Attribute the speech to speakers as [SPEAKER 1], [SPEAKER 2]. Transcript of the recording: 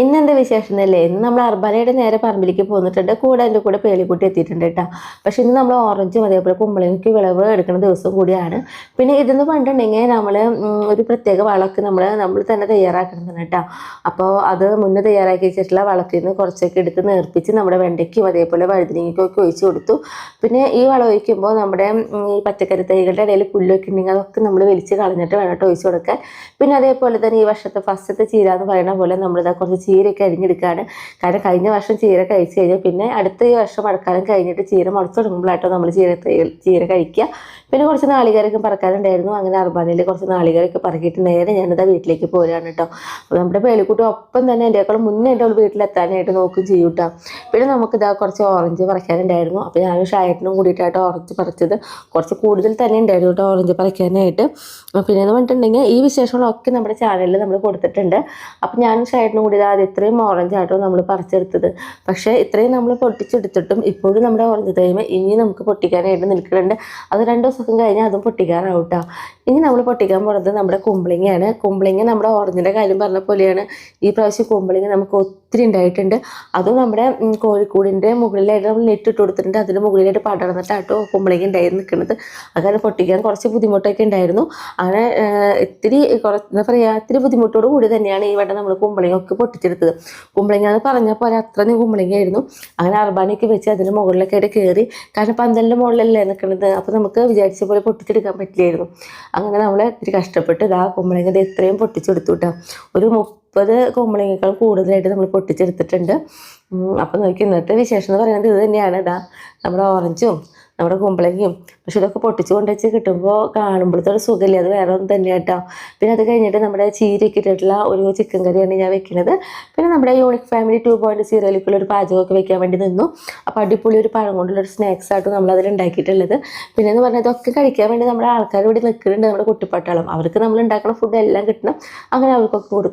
[SPEAKER 1] ഇന്നെന്താ വിശേഷം ഇന്ന് നമ്മൾ അർബാനയുടെ നേരെ പറമ്പിലേക്ക് പോന്നിട്ടുണ്ട്. കൂടെ എന്റെ കൂടെ പേളിക്കുട്ടി എത്തിയിട്ടുണ്ട് കേട്ടോ. പക്ഷെ ഇന്ന് നമ്മൾ ഓറഞ്ചും അതേപോലെ കുമ്പളങ്ങൾക്ക് വിളവ് എടുക്കുന്ന ദിവസം കൂടിയാണ്. പിന്നെ ഇതെന്ന് പണ്ടുണ്ടെങ്കിൽ നമ്മൾ ഒരു പ്രത്യേക വളക്ക് നമ്മൾ നമ്മൾ തന്നെ തയ്യാറാക്കണം കേട്ടോ. അപ്പോൾ അത് മുന്നേ തയ്യാറാക്കി വെച്ചിട്ടുള്ള വളത്തിൽ നിന്ന് കുറച്ചൊക്കെ എടുത്ത് നേർപ്പിച്ച് നമ്മുടെ വെണ്ടയ്ക്കും അതേപോലെ വഴുതിനങ്ങയ്ക്കും ഒക്കെ ഒഴിച്ചു കൊടുത്തു. പിന്നെ ഈ വളം ഒഴിക്കുമ്പോൾ നമ്മുടെ ഈ പച്ചക്കറി തൈകളുടെ ഇടയിൽ പുല്ലൊക്കെ ഉണ്ടെങ്കിൽ അതൊക്കെ നമ്മൾ വലിച്ച് കളഞ്ഞിട്ട് വേണം ഒഴിച്ചു കൊടുക്കാൻ. പിന്നെ അതേപോലെ തന്നെ ഈ വർഷത്തെ ഫസ്റ്റത്തെ ചീര എന്ന് പറയുന്ന പോലെ നമ്മളിതാ കുറച്ച് ചീരയൊക്കെ അരിഞ്ഞെടുക്കുകയാണ് കാരണം കഴിഞ്ഞ വർഷം ചീര കഴിച്ച് കഴിഞ്ഞാൽ പിന്നെ അടുത്ത ഈ വർഷം മഴക്കാലം കഴിഞ്ഞിട്ട് ചീര മുളച്ചു തുടങ്ങുമ്പോഴാട്ടോ നമ്മൾ ചീര ചീര കഴിക്കുക പിന്നെ കുറച്ച് നാളികേരൊക്കെ പറക്കാനുണ്ടായിരുന്നു അങ്ങനെ അർബാനയിൽ കുറച്ച് നാളികേരൊക്കെ പറക്കിയിട്ട് നേരെ ഞാനിതാ വീട്ടിലേക്ക് പോരാണ് കേട്ടോ അപ്പോൾ നമ്മുടെ പേലിക്കുട്ടി ഒപ്പം തന്നെ എന്റെക്കാളും മുന്നേ എന്റെ അവൾ വീട്ടിലെത്താനായിട്ട് നോക്കും ചെയ്യും കേട്ടോ പിന്നെ നമുക്കിതാ കുറച്ച് ഓറഞ്ച് പറിക്കാനുണ്ടായിരുന്നു. അപ്പോൾ ഞാനും ഷായറ്റിനും കൂടിയിട്ടായിട്ട് ഓറഞ്ച് പറിച്ചത്. കുറച്ച് കൂടുതൽ തന്നെ ഉണ്ടായിരുന്നു കേട്ടോ ഓറഞ്ച് പറിക്കാനായിട്ട്. പിന്നെ എന്ന് പറഞ്ഞിട്ടുണ്ടെങ്കിൽ ഈ വിശേഷങ്ങളൊക്കെ നമ്മുടെ ചാനലിൽ നമ്മൾ കൊടുത്തിട്ടുണ്ട്. അപ്പം ഞാനും ഷായറ്റിനും കൂടി ഇതാ ഇത്രയും ഓറഞ്ച് ആയിട്ടോ നമ്മൾ പറിച്ചെടുത്തത്. പക്ഷേ ഇത്രയും നമ്മൾ പൊട്ടിച്ചെടുത്തിട്ടും ഇപ്പോഴും നമ്മുടെ ഓറഞ്ച് തൈമ ഇനി നമുക്ക് പൊട്ടിക്കാനായിട്ട് നിൽക്കുന്നുണ്ട്. അത് രണ്ട് ദിവസം കഴിഞ്ഞാൽ അതും പൊട്ടിക്കാറാവും കേട്ടോ ഇനി നമ്മൾ പൊട്ടിക്കാൻ പോണത് നമ്മുടെ കുമ്പളിങ്ങയാണ്. കുമ്പളിങ്ങ നമ്മുടെ ഓറഞ്ചിന്റെ കാര്യം പറഞ്ഞ പോലെയാണ്. ഈ പ്രാവശ്യം കുമ്പളിങ്ങ നമുക്ക് ഒത്തിരി ഉണ്ടായിട്ടുണ്ട്. അതും നമ്മുടെ കോഴിക്കൂടിന്റെ മുകളിലായിട്ട് നമ്മൾ നെറ്റ് ഇട്ട് കൊടുത്തിട്ടുണ്ട്. അതിന്റെ മുകളിലായിട്ട് പടർന്നിട്ടാട്ടോ കുമ്പളിങ്ങ ഉണ്ടായി നിൽക്കുന്നത് അങ്ങനെ പൊട്ടിക്കാൻ കുറച്ച് ബുദ്ധിമുട്ടൊക്കെ ഉണ്ടായിരുന്നു. അങ്ങനെ ഇത്തിരി കുറച്ച് എന്താ പറയുക ഇത്തിരി ബുദ്ധിമുട്ടോട് കൂടി തന്നെയാണ് ഈ വട്ടം നമ്മൾ കുമ്പളിങ്ങൊക്കെ പൊട്ടിച്ചെടുത്തത്. കുമ്പളിങ്ങ എന്ന് പറഞ്ഞ പോലെ അത്രയും കുമ്പളിങ്ങയായിരുന്നു. അങ്ങനെ അർബാനിയൊക്കെ വെച്ച് അതിന്റെ മുകളിലൊക്കെ ആയിട്ട് കയറി കാരണം പന്തലിന്റെ മുകളിലല്ലേ നിൽക്കുന്നത് അപ്പോൾ നമുക്ക് വിചാരിച്ച പോലെ പൊട്ടിച്ചെടുക്കാൻ പറ്റില്ലായിരുന്നു. അങ്ങനെ നമ്മൾ ഇത്തിരി കഷ്ടപ്പെട്ട് ഇതാ കുമ്പളങ്ങ ഇത്രയും പൊട്ടിച്ചെടുത്തു കേട്ടോ ഒരു മുപ്പത് കുമ്പളങ്ങേക്കാൾ കൂടുതലായിട്ട് നമ്മൾ പൊട്ടിച്ചെടുത്തിട്ടുണ്ട്. അപ്പം നോക്കി ഇന്നത്തെ വിശേഷം എന്ന് പറയുന്നത് ഇത് തന്നെയാണ്. ഇതാ നമ്മുടെ ഓറഞ്ചും നമ്മുടെ കുമ്പളങ്ങയും പക്ഷെ ഇതൊക്കെ പൊട്ടിച്ച് കൊണ്ടുവച്ച് കിട്ടുമ്പോൾ കാണുമ്പോഴത്തെ ഒരു സുഖമില്ല. അത് വേറെ ഒന്നും തന്നെ കേട്ടോ. പിന്നെ അത് കഴിഞ്ഞിട്ട് നമ്മുടെ ചീരയൊക്കെ ഇട്ടിട്ടുള്ള ഒരു ചിക്കൻ കറിയാണ് ഞാൻ വെക്കുന്നത്. പിന്നെ നമ്മുടെ യൂണിക് ഫാമിലി ടു പോയിന്റ് സീറോയിലേക്കുള്ള ഒരു പാചകമൊക്കെ വെക്കാൻ വേണ്ടി നിന്നു. അപ്പോൾ അടിപൊളി ഒരു പഴം കൊണ്ടുള്ള ഒരു സ്നാക്സ് ആയിട്ട് നമ്മൾ അതിൽ ഉണ്ടാക്കിയിട്ടുള്ളത്. പിന്നെ എന്ന് പറഞ്ഞാൽ ഇതൊക്കെ കഴിക്കാൻ വേണ്ടി നമ്മുടെ ആൾക്കാർ ഇവിടെ നിൽക്കുന്നുണ്ട് നമ്മുടെ കുട്ടിപ്പട്ടാളം അവർക്ക് നമ്മൾ ഉണ്ടാക്കുന്ന ഫുഡ് എല്ലാം കിട്ടണം. അങ്ങനെ അവർക്കൊക്കെ കൊടുക്കും.